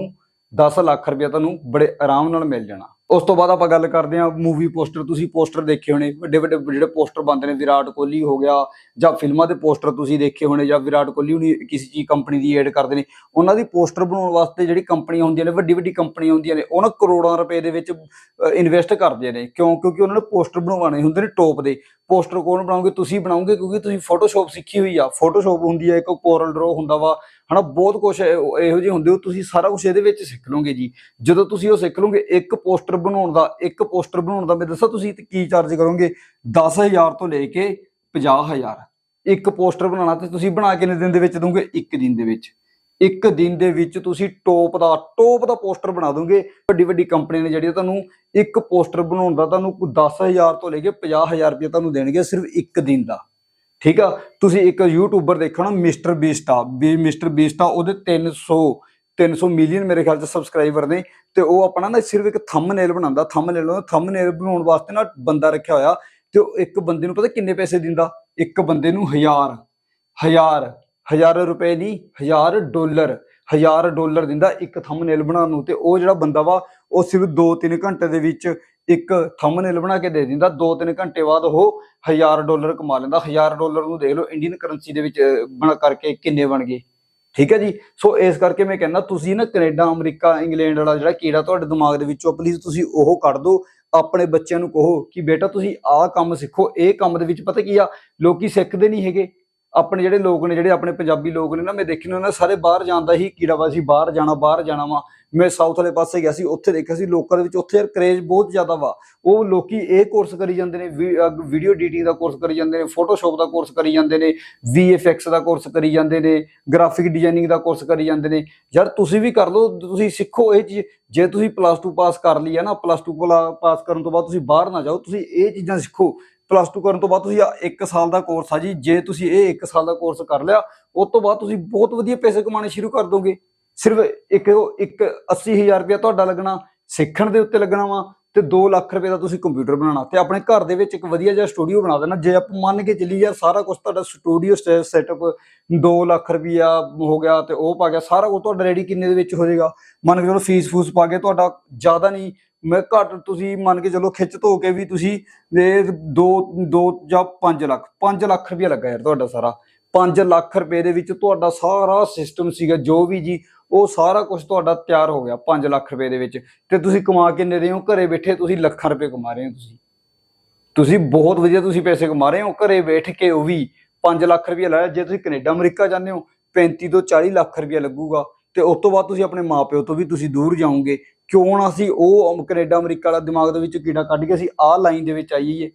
10 ਲੱਖ ਰੁਪਇਆ ਤੁਹਾਨੂੰ ਬੜੇ ਆਰਾਮ ਨਾਲ ਮਿਲ ਜਾਣਾ। ਉਸ ਤੋਂ ਬਾਅਦ ਆਪਾਂ ਗੱਲ ਕਰਦੇ ਹਾਂ ਮੂਵੀ ਪੋਸਟਰ ਤੁਸੀਂ ਪੋਸਟਰ ਦੇਖੇ ਹੋਣੇ, ਵੱਡੇ ਵੱਡੇ ਜਿਹੜੇ ਪੋਸਟਰ ਬਣਦੇ ਨੇ, ਵਿਰਾਟ ਕੋਹਲੀ ਹੋ ਗਿਆ ਜਾਂ ਫਿਲਮਾਂ ਦੇ ਪੋਸਟਰ ਤੁਸੀਂ ਦੇਖੇ ਹੋਣੇ ਜਾਂ ਵਿਰਾਟ ਕੋਹਲੀ ਹੁਣੀ ਕਿਸੇ ਚੀਜ਼ ਕੰਪਨੀ ਦੀ ਐਡ ਕਰਦੇ ਨੇ, ਉਹਨਾਂ ਦੀ ਪੋਸਟਰ ਬਣਾਉਣ ਵਾਸਤੇ ਜਿਹੜੀ ਕੰਪਨੀਆਂ ਹੁੰਦੀਆਂ ਨੇ, ਵੱਡੀ ਵੱਡੀ ਕੰਪਨੀਆਂ ਹੁੰਦੀਆਂ ਨੇ, ਉਹਨਾਂ ਕਰੋੜਾਂ ਰੁਪਏ ਦੇ ਵਿੱਚ ਇਨਵੈਸਟ ਕਰਦੇ ਨੇ, ਕਿਉਂ? ਕਿਉਂਕਿ ਉਹਨਾਂ ਨੇ ਪੋਸਟਰ ਬਣਵਾਉਣੇ ਹੁੰਦੇ ਨੇ ਟੋਪ ਦੇ ਪੋਸਟਰ ਕੌਣ ਬਣਾਉਂਗੇ? ਤੁਸੀਂ ਬਣਾਉਂਗੇ ਕਿਉਂਕਿ ਤੁਸੀਂ ਫੋਟੋਸ਼ਾਪ ਸਿੱਖੀ ਹੋਈ ਆ ਫੋਟੋਸ਼ਾਪ ਹੁੰਦੀ ਆ, ਇੱਕ ਕੋਰਲ ਡਰਾ ਹੁੰਦਾ ਵਾ, ਹਨਾ, ਬਹੁਤ ਕੁਝ ਇਹੋ ਜਿਹੇ ਹੁੰਦੇ ਹੋ ਤੁਸੀਂ ਸਾਰਾ ਕੁਝ ਇਹਦੇ ਵਿੱਚ ਸਿੱਖ ਲਓਗੇ ਜੀ, ਜਦੋਂ ਤੁਸੀਂ ਉਹ ਸਿੱਖ ਲਓਗੇ, ਇੱਕ ਪੋਸਟਰ ਬਣਾਉਣ ਦਾ, ਇੱਕ ਪੋਸਟਰ ਬਣਾਉਣ ਦਾ, ਮੈਂ ਦੱਸਾਂ ਤੁਸੀਂ ਕੀ ਚਾਰਜ ਕਰੋਗੇ? 10000 ਤੋਂ ਲੈ ਕੇ 50000 ਇੱਕ ਪੋਸਟਰ ਬਣਾਉਣਾ ਤੇ ਤੁਸੀਂ ਬਣਾ ਕੇ ਕਿੰਨੇ ਦਿਨ ਦੇ ਵਿੱਚ ਦੋਗੇ? ਇੱਕ ਦਿਨ ਦੇ ਵਿੱਚ। ਇੱਕ ਦਿਨ ਦੇ ਵਿੱਚ ਤੁਸੀਂ ਟੋਪ ਦਾ ਟੋਪ ਦਾ ਪੋਸਟਰ ਬਣਾ ਦੋਗੇ। ਵੱਡੀ ਵੱਡੀ ਕੰਪਨੀਆਂ ਨੇ ਜਿਹੜੀ ਤੁਹਾਨੂੰ ਇੱਕ ਪੋਸਟਰ ਬਣਾਉਣ ਦਾ ਤੁਹਾਨੂੰ 10000 ਤੋਂ ਲੈ ਕੇ 50000 ਰੁਪਏ ਤੁਹਾਨੂੰ ਦੇਣਗੇ ਸਿਰਫ ਇੱਕ ਦਿਨ ਦਾ। ਠੀਕ ਆ? ਤੁਸੀਂ ਇੱਕ ਯੂਟਿਊਬਰ ਦੇਖੋ ਨਾ, ਮਿਸਟਰ ਬੀਸਟਾ। ਵੀ ਮਿਸਟਰ ਬੀਸਟਾ ਉਹਦੇ 300 300 ਮਿਲੀਅਨ ਮੇਰੇ ਖਿਆਲ ਚ ਸਬਸਕ੍ਰਾਈਬਰ ਨੇ ਤੇ ਉਹ ਆਪਣਾ ਨਾ ਸਿਰਫ ਇੱਕ ਥੰਬਨੇਲ ਬਣਾਉਂਦਾ। ਥੰਬਨੇਲ ਥੰਬਨੇਲ ਬਣਾਉਣ ਵਾਸਤੇ ਨਾ ਬੰਦਾ ਰੱਖਿਆ ਹੋਇਆ ਤੇ ਉਹ ਇੱਕ ਬੰਦੇ ਨੂੰ ਪਤਾ ਕਿੰਨੇ ਪੈਸੇ ਦਿੰਦਾ? ਇੱਕ ਬੰਦੇ ਨੂੰ ਹਜ਼ਾਰ। ਹਜ਼ਾਰ। ਹਜ਼ਾਰ ਰੁਪਏ ਨਹੀਂ ਹਜ਼ਾਰ ਡਾਲਰ। ਹਜ਼ਾਰ ਡਾਲਰ ਦਿੰਦਾ ਇੱਕ ਥੰਬਨੇਲ ਬਣਾਉਣ ਨੂੰ ਤੇ ਉਹ ਜਿਹੜਾ ਬੰਦਾ ਵਾ, ਉਹ ਸਿਰਫ 2-3 ਘੰਟੇ ਦੇ ਵਿੱਚ ਇੱਕ ਥੰਬਨੇਲ ਬਣਾ ਕੇ ਦੇ ਦਿੰਦਾ। 2-3 ਘੰਟੇ ਬਾਅਦ ਉਹ ਹਜ਼ਾਰ ਡਾਲਰ ਕਮਾ ਲੈਂਦਾ। ਹਜ਼ਾਰ ਡਾਲਰ ਨੂੰ ਦੇਖ ਲਓ ਇੰਡੀਅਨ ਕਰੰਸੀ ਦੇ ਵਿੱਚ ਬਣਾ ਕਰਕੇ ਕਿੰਨੇ ਬਣ ਗਏ। ਠੀਕ ਹੈ ਜੀ? ਸੋ ਇਸ ਕਰਕੇ ਮੈਂ ਕਹਿੰਦਾ ਤੁਸੀਂ ਨਾ ਕੈਨੇਡਾ, ਅਮਰੀਕਾ, ਇੰਗਲੈਂਡ ਵਾਲਾ ਜਿਹੜਾ ਕੀੜਾ ਤੁਹਾਡੇ ਦਿਮਾਗ ਦੇ ਵਿੱਚੋਂ ਪਲੀਜ਼ ਤੁਸੀਂ ਉਹ ਕੱਢ ਦਿਓ, ਆਪਣੇ ਬੱਚਿਆਂ ਨੂੰ ਕਹੋ ਕਿ ਬੇਟਾ ਤੁਸੀਂ ਆਹ ਕੰਮ ਸਿੱਖੋ, ਇਹ ਕੰਮ ਦੇ ਵਿੱਚ ਪਤਾ ਕੀ ਆ, ਲੋਕੀ ਸਿੱਖਦੇ ਨਹੀਂ ਹੈਗੇ। ਆਪਣੇ ਜਿਹੜੇ ਲੋਕ ਨੇ, ਜਿਹੜੇ ਆਪਣੇ ਪੰਜਾਬੀ ਲੋਕ ਨੇ ਨਾ, ਮੈਂ ਦੇਖੀ ਨੇ, ਉਹਨਾਂ ਸਾਰੇ ਬਾਹਰ ਜਾਂਦਾ ਹੀ ਕੀੜਾ ਵਾ ਸੀ ਬਾਹਰ ਜਾਣਾ ਬਾਹਰ ਜਾਣਾ ਵਾ। ਮੈਂ ਸਾਊਥ ਵਾਲੇ ਪਾਸੇ ਗਿਆ ਸੀ, ਉੱਥੇ ਦੇਖਿਆ ਸੀ ਲੋਕਾਂ ਦੇ ਵਿੱਚ ਉੱਥੇ ਯਾਰ ਕਰੇਜ ਬਹੁਤ ਜ਼ਿਆਦਾ ਵਾ। ਉਹ ਲੋਕੀ ਇਹ ਕੋਰਸ ਕਰੀ ਜਾਂਦੇ ਨੇ ਵੀਡੀਓ ਐਡੀਟਿੰਗ ਦਾ ਕੋਰਸ ਕਰੀ ਜਾਂਦੇ ਨੇ ਫੋਟੋਸ਼ਾਪ ਦਾ ਕੋਰਸ ਕਰੀ ਜਾਂਦੇ ਨੇ, VFX ਦਾ ਕੋਰਸ ਕਰੀ ਜਾਂਦੇ ਨੇ ਗ੍ਰਾਫਿਕ ਡਿਜ਼ਾਈਨਿੰਗ ਦਾ ਕੋਰਸ ਕਰੀ ਜਾਂਦੇ ਨੇ। ਯਾਰ ਤੁਸੀਂ ਵੀ ਕਰ ਲਓ, ਤੁਸੀਂ ਸਿੱਖੋ ਇਹ ਚੀਜ਼। ਜੇ ਤੁਸੀਂ ਪਲੱਸ 2 ਪਾਸ ਕਰ ਲਈ ਹੈ ਨਾ ਪਲੱਸ 2 ਪਾਸ ਕਰਨ ਤੋਂ ਬਾਅਦ ਤੁਸੀਂ ਬਾਹਰ ਨਾ ਜਾਓ, ਤੁਸੀਂ ਇਹ ਚੀਜ਼ਾਂ ਸਿੱਖੋ। ਪਲੱਸ 2 ਕਰਨ ਤੋਂ ਬਾਅਦ ਤੁਸੀਂ ਆ 1 ਸਾਲ ਦਾ ਕੋਰਸ ਆ ਜੀ। ਜੇ ਤੁਸੀਂ ਇਹ 1 ਸਾਲ ਦਾ ਕੋਰਸ ਕਰ ਲਿਆ, ਉਸ ਤੋਂ ਬਾਅਦ ਤੁਸੀਂ ਬਹੁਤ ਵਧੀਆ ਪੈਸੇ ਕਮਾਉਣੇ ਸ਼ੁਰੂ ਕਰ ਦੋਗੇ। ਸਿਰਫ ਇੱਕ ਉਹ, ਇੱਕ 80000 ਰੁਪਇਆ ਤੁਹਾਡਾ ਲੱਗਣਾ, ਸਿੱਖਣ ਦੇ ਉੱਤੇ ਲੱਗਣਾ ਵਾ ਤੇ 2 ਲੱਖ ਰੁਪਏ ਦਾ ਤੁਸੀਂ ਕੰਪਿਊਟਰ ਬਣਾਉਣਾ ਤੇ ਆਪਣੇ ਘਰ ਦੇ ਵਿੱਚ ਇੱਕ ਵਧੀਆ ਜਿਹਾ ਸਟੂਡੀਓ ਬਣਾ ਦੇਣਾ। ਜੇ ਆਪਾਂ ਮੰਨ ਕੇ ਚੱਲੀ ਯਾਰ ਸਾਰਾ ਕੁਝ ਤੁਹਾਡਾ ਸਟੂਡੀਓ ਸੈਟਅਪ 2 ਲੱਖ ਰੁਪਇਆ ਹੋ ਗਿਆ ਤੇ ਉਹ ਪਾ ਗਿਆ, ਸਾਰਾ ਕੁਝ ਤੁਹਾਡਾ ਰੈਡੀ ਕਿੰਨੇ ਦੇ ਵਿੱਚ ਹੋ ਜਾਏਗਾ? ਮੰਨ ਕੇ ਚਲੋ ਫੀਸ ਫੂਸ ਪਾ ਕੇ ਤੁਹਾਡਾ ਜ਼ਿਆਦਾ ਨਹੀਂ, ਮੈਂ ਘੱਟ ਤੁਸੀਂ ਮੰਨ ਕੇ ਚਲੋ ਖਿੱਚ ਧੋ ਕੇ ਵੀ ਤੁਸੀਂ ਇਹ 2 2 ਜਾਂ 5 ਲੱਖ 5 ਲੱਖ ਰੁਪਇਆ ਲੱਗਾ ਯਾਰ ਤੁਹਾਡਾ ਸਾਰਾ। 5 ਲੱਖ ਰੁਪਏ ਦੇ ਵਿੱਚ ਤੁਹਾਡਾ ਸਾਰਾ ਸਿਸਟਮ ਸੀਗਾ, ਜੋ ਵੀ ਜੀ ਉਹ ਸਾਰਾ ਕੁਝ ਤੁਹਾਡਾ ਤਿਆਰ ਹੋ ਗਿਆ 5 ਲੱਖ ਰੁਪਏ ਦੇ ਵਿੱਚ। ਤੇ ਤੁਸੀਂ ਕਮਾ ਕਿੰਨੇ ਰਹੇ ਹੋ? ਘਰੇ ਬੈਠੇ ਤੁਸੀਂ ਲੱਖਾਂ ਰੁਪਏ ਕਮਾ ਰਹੇ ਹੋ ਤੁਸੀਂ। ਤੁਸੀਂ ਬਹੁਤ ਵਧੀਆ ਤੁਸੀਂ ਪੈਸੇ ਕਮਾ ਰਹੇ ਹੋ। ਘਰੇ ਬੈਠ ਕੇ ਉਹ ਵੀ 5 ਲੱਖ ਰੁਪਏ ਲਾਇਆ। ਜੇ ਤੁਸੀਂ ਕੈਨੇਡਾ, ਅਮਰੀਕਾ ਜਾਂਦੇ ਹੋ 35 ਤੋਂ 40 ਲੱਖ ਰੁਪਏ ਲੱਗੂਗਾ। ਤੇ ਉਸ ਤੋਂ ਬਾਅਦ ਤੁਸੀਂ ਆਪਣੇ ਮਾਪਿਓ ਤੋਂ ਵੀ ਤੁਸੀਂ ਦੂਰ ਜਾਓਗੇ। ਕਿਉਂ ਨਾ ਅਸੀਂ ਉਹ ਅਮ- ਕੈਨੇਡਾ, ਅਮਰੀਕਾ ਵਾਲਾ ਦਿਮਾਗ ਦੇ ਵਿੱਚ ਕੀੜਾ ਕੱਢ ਕੇ ਅਸੀਂ ਆਹ ਲਾਈਨ ਦੇ ਵਿੱਚ ਆਈਏ।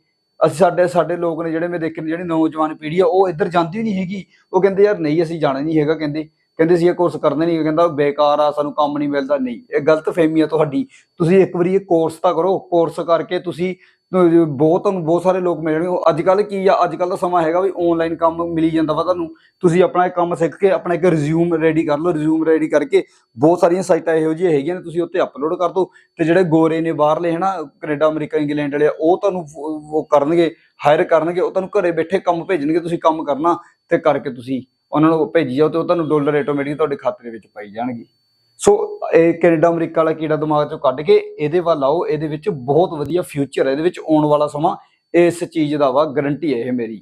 ਅਸੀਂ ਸਾਡੇ ਸਾਡੇ ਲੋਕ ਨੇ ਜਿਹੜੇ ਮੈਂ ਦੇਖੇ ਨੇ, ਜਿਹੜੀ ਨੌਜਵਾਨ ਪੀੜ੍ਹੀ ਆ, ਉਹ ਇੱਧਰ ਜਾਂਦੀ ਨਹੀਂ ਹੈਗੀ। ਉਹ ਕਹਿੰਦੇ, ਯਾਰ ਨਹੀਂ, ਅਸੀਂ ਜਾਣਾ ਨਹੀਂ ਹੈਗਾ, ਕਹਿੰਦੇ। ਕਹਿੰਦੇ ਸੀ ਇਹ ਕੋਰਸ ਕਰਨਾ ਨਹੀਂ ਕਹਿੰਦਾ ਬੇਕਾਰ ਆ ਸਾਨੂੰ ਕੰਮ ਨਹੀਂ ਮਿਲਦਾ। ਨਹੀਂ ਇਹ ਗਲਤ ਫਹਿਮੀ ਆ ਤੁਹਾਡੀ। ਤੁਸੀਂ ਇੱਕ ਵਾਰੀ ਇਹ ਕੋਰਸ ਤਾਂ ਕਰੋ ਕੋਰਸ ਕਰਕੇ ਤੁਸੀਂ ਬਹੁਤ ਤੁਹਾਨੂੰ ਬਹੁਤ ਸਾਰੇ ਲੋਕ ਮਿਲ ਜਾਣਗੇ। ਅੱਜ ਕੱਲ ਕੀ ਆ ਅੱਜ ਕੱਲ ਦਾ ਸਮਾਂ ਹੈਗਾ ਵੀ ਆਨਲਾਈਨ ਕੰਮ ਮਿਲੀ ਜਾਂਦਾ ਵਾ ਤੁਹਾਨੂੰ। ਤੁਸੀਂ ਆਪਣਾ ਕੰਮ ਸਿੱਖ ਕੇ ਆਪਣਾ ਇੱਕ ਰਿਜ਼ਿਊਮ ਰੈਡੀ ਕਰ ਲਓ ਰਿਜ਼ਿਊਮ ਰੈਡੀ ਕਰਕੇ ਬਹੁਤ ਸਾਰੀਆਂ ਸਾਈਟਾਂ ਇਹੋ ਜਿਹੀਆਂ ਹੈਗੀਆਂ ਨੇ ਤੁਸੀਂ ਉੱਤੇ ਅਪਲੋਡ ਕਰ ਦਿਓ। ਤੇ ਜਿਹੜੇ ਗੋਰੇ ਨੇ ਬਾਹਰਲੇ ਹਨਾ ਕੈਨੇਡਾ ਅਮਰੀਕਾ ਇੰਗਲੈਂਡ ਵਾਲੇ ਆ, ਉਹ ਤੁਹਾਨੂੰ ਉਹ ਕਰਨਗੇ ਹਾਇਰ ਕਰਨਗੇ ਉਹ ਤੁਹਾਨੂੰ ਘਰੇ ਬੈਠੇ ਕੰਮ ਭੇਜਣਗੇ ਤੁਸੀਂ ਕੰਮ ਕਰਨਾ ਤੇ ਕਰਕੇ ਤੁਸੀਂ ਉਹਨਾਂ ਨੂੰ ਭੇਜੀ ਜਾਓ ਤੇ ਉਹ ਤੁਹਾਨੂੰ ਡਾਲਰ ਆਟੋਮੈਟਿਕ ਤੁਹਾਡੇ ਖਾਤੇ ਦੇ ਵਿੱਚ ਪਾਈ ਜਾਣਗੇ। ਸੋ ਇਹ ਕੈਨੇਡਾ, ਅਮਰੀਕਾ ਵਾਲਾ ਕੀੜਾ ਦਿਮਾਗ ਚੋਂ ਕੱਢ ਕੇ ਇਹਦੇ ਵੱਲ ਆਓ, ਇਹਦੇ ਵਿੱਚ ਬਹੁਤ ਵਧੀਆ ਫਿਊਚਰ ਹੈ, ਇਹਦੇ ਵਿੱਚ ਆਉਣ ਵਾਲਾ ਸਮਾਂ ਇਸ ਚੀਜ਼ ਦਾ ਵਾ ਗਰੰਟੀ ਹੈ ਇਹ ਮੇਰੀ।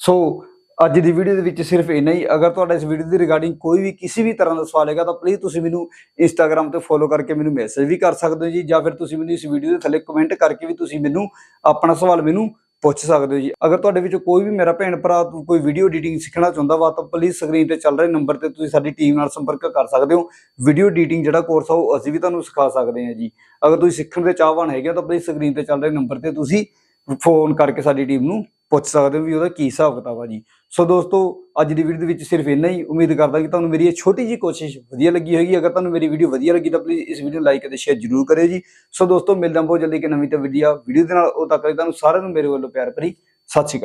ਸੋ ਅੱਜ ਦੀ ਵੀਡੀਓ ਦੇ ਵਿੱਚ ਸਿਰਫ ਇੰਨਾ ਹੀ। ਅਗਰ ਤੁਹਾਡਾ ਇਸ ਵੀਡੀਓ ਦੀ ਰਿਗਾਰਡਿੰਗ ਕੋਈ ਵੀ ਕਿਸੇ ਵੀ ਤਰ੍ਹਾਂ ਦਾ ਸਵਾਲ ਹੈਗਾ ਤਾਂ ਪਲੀਜ਼ ਤੁਸੀਂ ਮੈਨੂੰ ਇੰਸਟਾਗ੍ਰam ਤੇ ਫੋਲੋ ਕਰਕੇ ਮੈਨੂੰ ਮੈਸੇਜ ਵੀ ਕਰ ਸਕਦੇ ਹੋ ਜੀ, ਜਾਂ ਫਿਰ ਤੁਸੀਂ ਮੈਨੂੰ ਇਸ ਵੀਡੀਓ ਦੇ ਥੱਲੇ ਕਮੈਂਟ ਕਰਕੇ ਵੀ ਤੁਸੀਂ ਮੈਨੂੰ ਆਪਣਾ ਸਵਾਲ ਮੈਨੂੰ ਪੁੱਛ ਸਕਦੇ ਹੋ ਜੀ। ਅਗਰ ਤੁਹਾਡੇ ਵਿੱਚੋਂ ਕੋਈ ਵੀ ਮੇਰਾ ਭੈਣ ਭਰਾ ਕੋਈ ਵੀਡੀਓ ਐਡੀਟਿੰਗ ਸਿੱਖਣਾ ਚਾਹੁੰਦਾ ਵਾ, ਤਾਂ ਪਲੀਜ਼ ਸਕਰੀਨ ਤੇ ਚੱਲ ਰਹੇ ਨੰਬਰ ਤੇ ਤੁਸੀਂ ਸਾਡੀ ਟੀਮ ਨਾਲ ਸੰਪਰਕ ਕਰ ਸਕਦੇ ਹੋ। ਵੀਡੀਓ ਐਡੀਟਿੰਗ ਜਿਹੜਾ ਕੋਰਸ ਆ, ਉਹ ਅਸੀਂ ਵੀ ਤੁਹਾਨੂੰ ਸਿਖਾ ਸਕਦੇ ਹਾਂ ਜੀ। ਅਗਰ ਤੁਸੀਂ ਸਿੱਖਣ ਦੇ ਚਾਹਵਾਨ ਹੈਗੇ ਹੋ, ਤਾਂ ਪਲੀਜ਼ ਸਕਰੀਨ ਤੇ ਚੱਲ ਰਹੇ ਨੰਬਰ ਤੇ ਤੁਸੀਂ ਫੋਨ ਕਰਕੇ ਸਾਡੀ ਟੀਮ ਨੂੰ ਪੁੱਛ ਸਕਦੇ ਹੋ ਵੀ ਉਹਦਾ ਕੀ ਹਿਸਾਬ ਕਿਤਾਬ ਆ ਜੀ। ਸੋ ਦੋਸਤੋ, ਅੱਜ ਦੀ ਵੀਡੀਓ ਦੇ ਵਿੱਚ ਸਿਰਫ ਇੰਨਾ ਹੀ। ਉਮੀਦ ਕਰਦਾ ਕਿ ਤੁਹਾਨੂੰ ਮੇਰੀ ਇਹ ਛੋਟੀ ਜੀ ਕੋਸ਼ਿਸ਼ ਵਧੀਆ ਲੱਗੀ ਹੋਏਗੀ। ਅਗਰ ਤੁਹਾਨੂੰ ਮੇਰੀ ਵੀਡੀਓ ਵਧੀਆ ਲੱਗੀ ਤਾਂ ਪਲੀਜ਼ ਇਸ ਵੀਡੀਓ ਨੂੰ ਲਾਈਕ ਅਤੇ ਸ਼ੇਅਰ ਜ਼ਰੂਰ ਕਰਿਓ ਜੀ। ਸੋ ਦੋਸਤੋ, ਮਿਲਦਾ ਬਹੁਤ ਜਲਦੀ ਇੱਕ ਨਵੀਂ ਤੇ ਵੀਡੀਓ ਵੀਡੀਓ ਦੇ ਨਾਲ ਉਹ ਤੱਕ ਲਈ ਤੁਹਾਨੂੰ ਸਾਰਿਆਂ ਨੂੰ ਮੇਰੇ ਵੱਲੋਂ ਪਿਆਰ ਭਰੀ। ਸਤਿ ਸ਼੍ਰੀ ਅਕਾਲ।